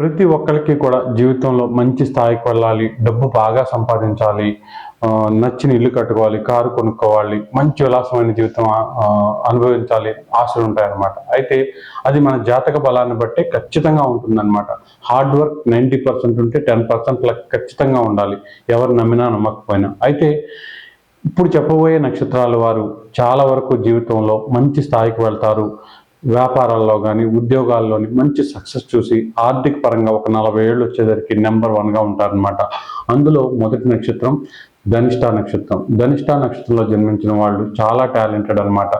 ప్రతి ఒక్కరికి కూడా జీవితంలో మంచి స్థాయికి వెళ్ళాలి డబ్బు బాగా సంపాదించాలి నచ్చిన ఇల్లు కట్టుకోవాలి కారు కొనుక్కోవాలి మంచి విలాసమైన జీవితం అనుభవించాలి ఆశలు ఉంటాయన్నమాట. అయితే అది మన జాతక బలాన్ని బట్టి ఖచ్చితంగా ఉంటుందన్నమాట. హార్డ్ వర్క్ నైంటీ పర్సెంట్ ఉంటే టెన్ పర్సెంట్ ఖచ్చితంగా ఉండాలి. ఎవరు నమ్మినా నమ్మకపోయినా. అయితే ఇప్పుడు చెప్పబోయే నక్షత్రాల వారు చాలా వరకు జీవితంలో మంచి స్థాయికి వెళ్తారు. వ్యాపారాల్లో కానీ ఉద్యోగాల్లోని మంచి సక్సెస్ చూసి ఆర్థిక పరంగా ఒక నలభై ఏళ్ళు వచ్చేసరికి నెంబర్ వన్గా ఉంటారనమాట అందులో మొదటి నక్షత్రం ధనిష్ట నక్షత్రం. ధనిష్ట నక్షత్రంలో జన్మించిన వాళ్ళు చాలా టాలెంటెడ్ అనమాట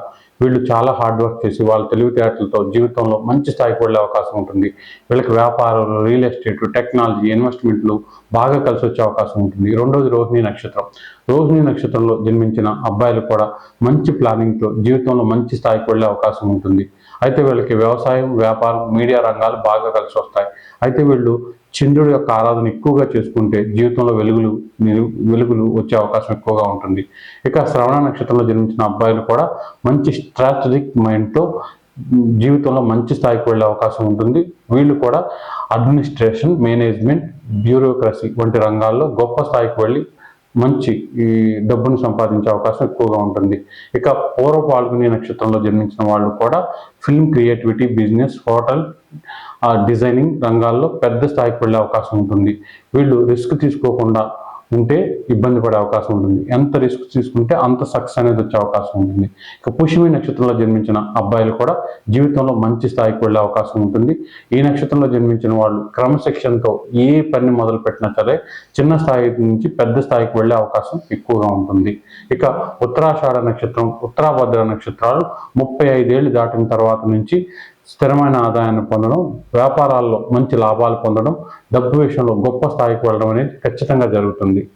వీళ్ళు చాలా హార్డ్ వర్క్ చేసి వాళ్ళ తెలివితేటలతో జీవితంలో మంచి స్థాయికి వెళ్ళే అవకాశం ఉంటుంది. వీళ్ళకి వ్యాపారాలు రియల్ ఎస్టేట్ టెక్నాలజీ ఇన్వెస్ట్మెంట్లు బాగా కలిసి వచ్చే అవకాశం ఉంటుంది. రెండోది రోహిణి నక్షత్రం. రోహిణి నక్షత్రంలో జన్మించిన అబ్బాయిలు కూడా మంచి ప్లానింగ్తో జీవితంలో మంచి స్థాయికి వెళ్ళే అవకాశం ఉంటుంది. అయితే వీళ్ళకి వ్యవసాయం వ్యాపారం మీడియా రంగాలు బాగా కలిసి వస్తాయి. అయితే వీళ్ళు చంద్రుడి యొక్క ఆరాధన ఎక్కువగా చేసుకుంటే జీవితంలో వెలుగులు వెలుగులు వచ్చే అవకాశం ఎక్కువగా ఉంటుంది. ఇక శ్రవణ నక్షత్రంలో జన్మించిన అబ్బాయిలు కూడా మంచి స్ట్రాటజిక్ మైండ్తో జీవితంలో మంచి స్థాయికి వెళ్ళే అవకాశం ఉంటుంది. వీళ్ళు కూడా అడ్మినిస్ట్రేషన్ మేనేజ్మెంట్ బ్యూరోక్రసీ వంటి రంగాల్లో గొప్ప స్థాయికి వెళ్ళి మంచి ఈ డబ్బును సంపాదించే అవకాశం ఎక్కువగా ఉంటుంది. ఇక పూర్వ పాల్గొనే నక్షత్రంలో జన్మించిన వాళ్ళు కూడా ఫిల్మ్ క్రియేటివిటీ బిజినెస్ హోటల్ ఆ డిజైనింగ్ రంగాల్లో పెద్ద స్థాయికి వెళ్ళే అవకాశం ఉంటుంది. వీళ్ళు రిస్క్ తీసుకోకుండా ఉంటే ఇబ్బంది పడే అవకాశం ఉంటుంది. ఎంత రిస్క్ తీసుకుంటే అంత సక్సెస్ అనేది వచ్చే అవకాశం ఉంటుంది. ఇక పుష్మి నక్షత్రంలో జన్మించిన అబ్బాయిలు కూడా జీవితంలో మంచి స్థాయికి వెళ్ళే అవకాశం ఉంటుంది. ఈ నక్షత్రంలో జన్మించిన వాళ్ళు క్రమశిక్షణతో ఏ పని మొదలు పెట్టినా సరే చిన్న స్థాయి నుంచి పెద్ద స్థాయికి వెళ్ళే అవకాశం ఎక్కువగా ఉంటుంది. ఇక ఉత్తరాషాఢ నక్షత్రం ఉత్తరాభద్ర నక్షత్రాలు ముప్పై ఐదేళ్ళు దాటిన తర్వాత నుంచి స్థిరమైన ఆదాయాన్ని పొందడం వ్యాపారాల్లో మంచి లాభాలు పొందడం డబ్బు విషయంలో గొప్ప స్థాయికి వెళ్ళడం అనేది ఖచ్చితంగా జరుగుతుంది.